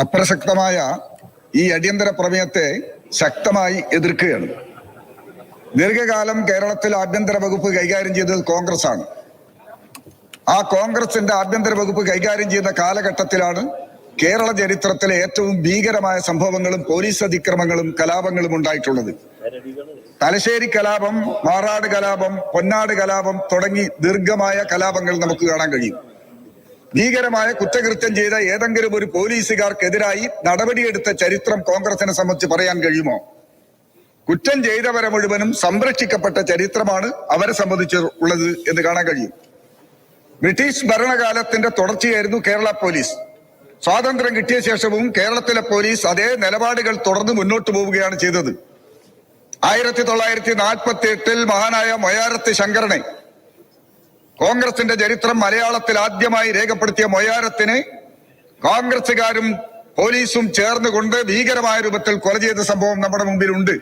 അപ്രസക്തമായ ഈ അടിയന്തര പ്രമേയത്തെ ശക്തമായി എതിർക്കുകയാണ്. ദീർഘകാലം കേരളത്തിൽ ആഭ്യന്തര വകുപ്പ് കൈകാര്യം ചെയ്തത് കോൺഗ്രസ് ആണ് ആ കോൺഗ്രസിന്റെ ആഭ്യന്തര വകുപ്പ് കൈകാര്യം ചെയ്യുന്ന കാലഘട്ടത്തിലാണ് കേരള ചരിത്രത്തിലെ ഏറ്റവും ഭീകരമായ സംഭവങ്ങളും പോലീസ് അതിക്രമങ്ങളും കലാപങ്ങളും ഉണ്ടായിട്ടുള്ളത്. തലശ്ശേരി കലാപം മാറാട് കലാപം പൊന്നാട് കലാപം തുടങ്ങി ദീർഘമായ കലാപങ്ങൾ നമുക്ക് കാണാൻ കഴിയും. ഭീകരമായ കുറ്റകൃത്യം ചെയ്ത ഏതെങ്കിലും ഒരു പോലീസുകാർക്കെതിരായി നടപടിയെടുത്ത ചരിത്രം കോൺഗ്രസിനെ സംബന്ധിച്ച് പറയാൻ കഴിയുമോ? കുറ്റം ചെയ്തവരെ മുഴുവനും സംരക്ഷിക്കപ്പെട്ട ചരിത്രമാണ് അവരെ സംബന്ധിച്ച് ഉള്ളത് എന്ന് കാണാൻ കഴിയും. ബ്രിട്ടീഷ് ഭരണകാലത്തിന്റെ തുടർച്ചയായിരുന്നു കേരള പോലീസ്. സ്വാതന്ത്ര്യം കിട്ടിയ ശേഷവും കേരളത്തിലെ പോലീസ് അതേ നിലപാടുകൾ തുടർന്ന് മുന്നോട്ട് പോവുകയാണ് ചെയ്തത്. ആയിരത്തി തൊള്ളായിരത്തി നാൽപ്പത്തി എട്ടിൽ മഹാനായ മൊയാരത്ത് ശങ്കരനെ കോൺഗ്രസിന്റെ ചരിത്രം മലയാളത്തിൽ ആദ്യമായി രേഖപ്പെടുത്തിയ മൊയാരത്തിന് കോൺഗ്രസുകാരും പോലീസും ചേർന്നുകൊണ്ട് ഭീകരമായ രൂപത്തിൽ കൊല ചെയ്ത സംഭവം നമ്മുടെ മുമ്പിലുണ്ട്.